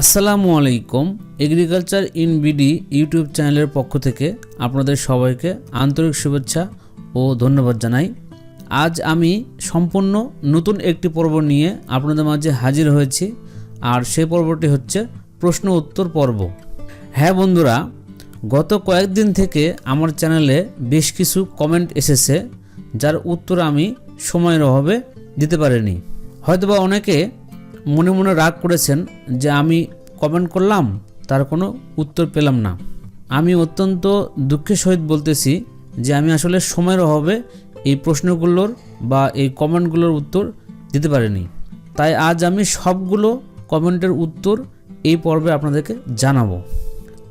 আসসালামু আলাইকুম, agriculture in BD YouTube চ্যানেলের পক্ষ থেকে আপনাদের সবাইকে আন্তরিক শুভেচ্ছা ও ধন্যবাদ জানাই। আজ আমি সম্পূর্ণ নতুন একটি পর্ব নিয়ে আপনাদের মাঝে হাজির হয়েছি, আর সেই পর্বটি হচ্ছে প্রশ্ন উত্তর পর্ব। হ্যাঁ বন্ধুরা, গত কয়েকদিন থেকে আমার চ্যানেলে বেশ কিছু কমেন্ট এসেছে, যার উত্তর আমি সময়ের অভাবে দিতে পারিনি। হয়তোবা অনেকে মনে মনে রাগ করেছেন যে আমি কমেন্ট করলাম, তার কোনো উত্তর পেলাম না। আমি অত্যন্ত দুঃখের সহিত বলতেছি যে আমি আসলে সময়ের অভাবে এই প্রশ্নগুলোর বা এই কমেন্টগুলোর উত্তর দিতে পারিনি। তাই আজ আমি সবগুলো কমেন্টের উত্তর এই পর্বে আপনাদেরকে জানাব।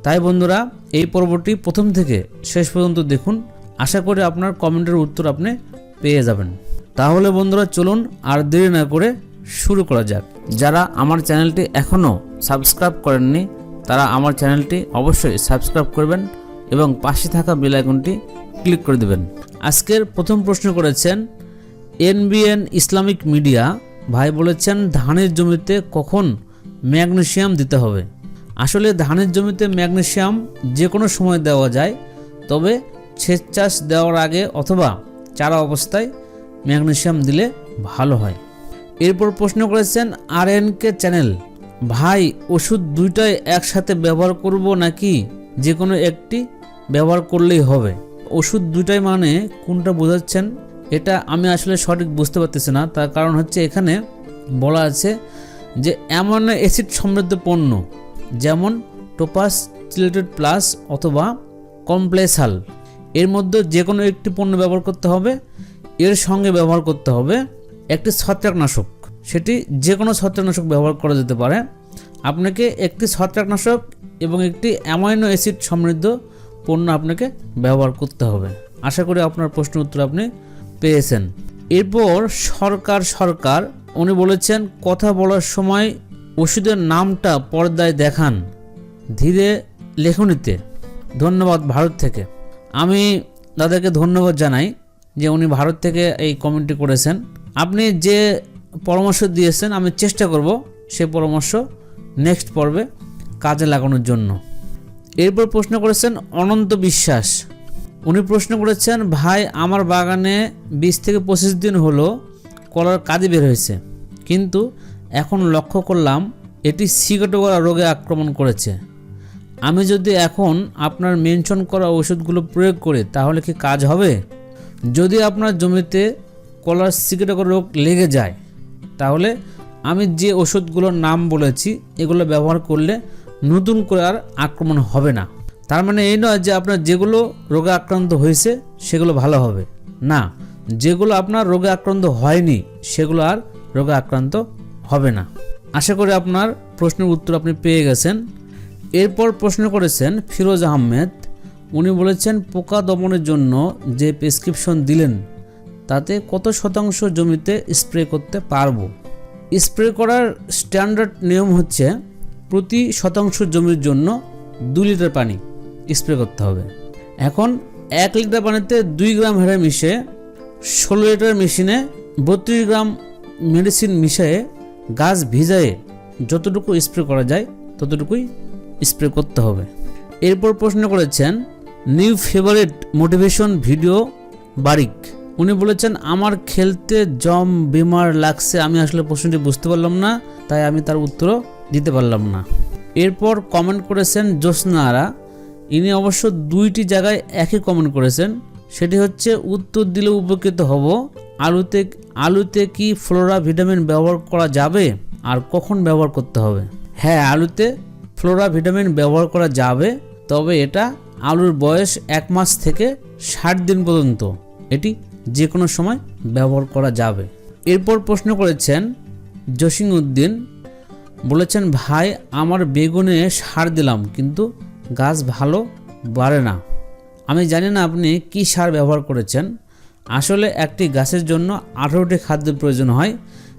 তাই বন্ধুরা, এই পর্বটি প্রথম থেকে শেষ পর্যন্ত দেখুন। আশা করি আপনার কমেন্টের উত্তর আপনি পেয়ে যাবেন। তাহলে বন্ধুরা, চলুন আর দেরি না করে শুরু করা যাক। যারা আমার চ্যানেলটি এখনও সাবস্ক্রাইব করেননি, তারা আমার চ্যানেলটি অবশ্যই সাবস্ক্রাইব করবেন এবং পাশে থাকা বেল আইকনটি ক্লিক করে দেবেন। আজকের প্রথম প্রশ্ন করেছেন, এনবিএন ইসলামিক মিডিয়া ভাই বলেছেন, ধানের জমিতে কখন ম্যাগনেশিয়াম দিতে হবে? আসলে ধানের জমিতে ম্যাগনেশিয়াম যে কোনো সময় দেওয়া যায়, তবে সেচ চাষ দেওয়ার আগে অথবা চারা অবস্থায় ম্যাগনেশিয়াম দিলে ভালো হয়। এরপর প্রশ্ন করেছেন আর কে চ্যানেল, ভাই, ওষুধ দুইটাই একসাথে ব্যবহার করব নাকি যে কোনো একটি ব্যবহার করলেই হবে? ওষুধ দুইটাই মানে কোনটা বোঝাচ্ছেন? এটা আমি আসলে সঠিক বুঝতে পারতেছি না। তার কারণ হচ্ছে এখানে বলা আছে যে এমন অ্যাসিড সমৃদ্ধ পণ্য, যেমন টোপাস, চিলেটেড প্লাস অথবা কমপ্লেসাল। এর মধ্যে যে কোনো একটি পণ্য ব্যবহার করতে হবে, এর সঙ্গে ব্যবহার করতে হবে। একটি ছত্রাকনাশক। সেটি যে কোনো ছত্রাকনাশক ব্যবহার করা যেতে পারে। আপনাকে একটি ছত্রাকনাশক এবং একটি অ্যামাইনো অ্যাসিড সমৃদ্ধ পণ্য আপনাকে ব্যবহার করতে হবে। আশা করি আপনার প্রশ্ন উত্তর আপনি পেয়েছেন। এরপর সরকার সরকার, উনি বলেছেন, কথা বলার সময় ওষুধের নামটা পর্দায় দেখান ধীরে লেখনীতে। ধন্যবাদ ভারত থেকে। আমি দাদাকে ধন্যবাদ জানাই যে উনি ভারত থেকে এই কমেন্টটি করেছেন। আপনি যে পরামর্শ দিয়েছেন, আমি চেষ্টা করব সে পরামর্শ নেক্সট পর্বে কাজে লাগানোর জন্য। এরপর প্রশ্ন করেছেন অনন্ত বিশ্বাস। উনি প্রশ্ন করেছেন, ভাই, আমার বাগানে বিশ থেকে পঁচিশ দিন হলো কলার কাঁদি বের হয়েছে। কিন্তু এখন লক্ষ্য করলাম, এটি সিগাটোগরা রোগে আক্রমণ করেছে। আমি যদি এখন আপনার মেনশন করা ওষুধগুলো প্রয়োগ করি, তাহলে কি কাজ হবে? যদি আপনার জমিতে কলার সিগাটোগরা রোগ লেগে যায়, তাহলে আমি যে ওষুধগুলোর নাম বলেছি, এগুলো ব্যবহার করলে নতুন করে আর আক্রমণ হবে না। তার মানে এই নয় যে আপনার যেগুলো রোগে আক্রান্ত হয়েছে, সেগুলো ভালো হবে। না, যেগুলো আপনার রোগে আক্রান্ত হয়নি, সেগুলো আর রোগে আক্রান্ত হবে না। আশা করি আপনার প্রশ্নের উত্তর আপনি পেয়ে গেছেন। এরপর প্রশ্ন করেছেন ফিরোজ আহমেদ। উনি বলেছেন, পোকা দমনের জন্য যে প্রেসক্রিপশন দিলেন তাতে কত শতাংশ জমিতে স্প্রে করতে পারব? স্প্রে করার স্ট্যান্ডার্ড নিয়ম হচ্ছে প্রতি শতাংশ জমির জন্য দু লিটার পানি স্প্রে করতে হবে। এখন এক লিটার পানিতে দুই গ্রাম হেরে মিশে ষোলো লিটার মেশিনে বত্রিশ গ্রাম মেডিসিন মিশিয়ে গাছ ভিজায়ে যতটুকু স্প্রে করা যায় ততটুকুই স্প্রে করতে হবে। এরপর প্রশ্ন করেছেন, new favourite motivation video Barik? উনি বলেছেন, আমার খেলতে জম বিমার লাগছে, আমি আসলে প্রশ্নটি বুঝতে পারলাম না, তাই আমি তার উত্তরও দিতে পারলাম না। এরপর কমেন্ট করেছেন জ্যোৎস্নারা ইনি অবশ্য দুইটি জায়গায় একই কমেন্ট করেছেন। সেটি হচ্ছে, উত্তর দিলে উপকৃত হব, আলুতে আলুতে কি ফ্লোরা ভিটামিন ব্যবহার করা যাবে, আর কখন ব্যবহার করতে হবে? হ্যাঁ আলুতে ফ্লোরা ভিটামিন ব্যবহার করা যাবে, তবে এটা আলুর বয়স এক মাস থেকে ষাট দিন পর্যন্ত। এটি যে কোনো সময় ব্যবহার করা যাবে। এরপর প্রশ্ন করেছেন জসিং উদ্দিন বলেছেন, ভাই, আমার বেগুনে সার দিলাম, কিন্তু গাছ ভালো বাড়ে না। আমি জানি না আপনি কি সার ব্যবহার করেছেন। আসলে একটি গাছের জন্য আঠেরোটি খাদ্যের প্রয়োজন হয়।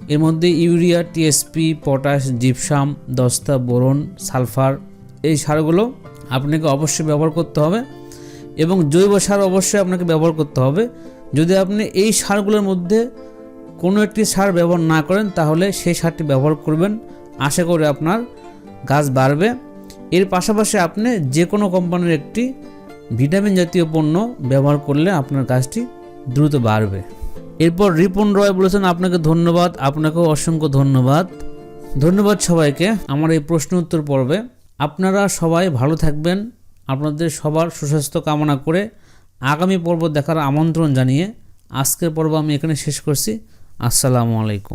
এর মধ্যে ইউরিয়া টিএসপি পটাশ, জিপসাম, দস্তা, বোরন, সালফার, এই সারগুলো আপনাকে অবশ্যই ব্যবহার করতে হবে এবং জৈব সার অবশ্যই আপনাকে ব্যবহার করতে হবে। যদি আপনি এই সারগুলোর মধ্যে কোনো একটি সার ব্যবহার না করেন, তাহলে সেই সারটি ব্যবহার করবেন। আশা করি আপনার গাছ বাড়বে। এর পাশাপাশি আপনি যে কোনো কোম্পানির একটি ভিটামিন জাতীয় পণ্য ব্যবহার করলে আপনার গাছটি দ্রুত বাড়বে। এরপর রিপন রয় বলেছেন, আপনাকে ধন্যবাদ, আপনাকেও অসংখ্য ধন্যবাদ। ধন্যবাদ সবাইকে। আমার এই প্রশ্ন উত্তর পর্বে। আপনারা সবাই ভালো থাকবেন। আপনাদের সবার সুস্বাস্থ্য কামনা করে আগামী পর্ব দেখার আমন্ত্রণ জানিয়ে আজকের পর্ব আমি এখানে শেষ করছি। আসসালামু আলাইকুম।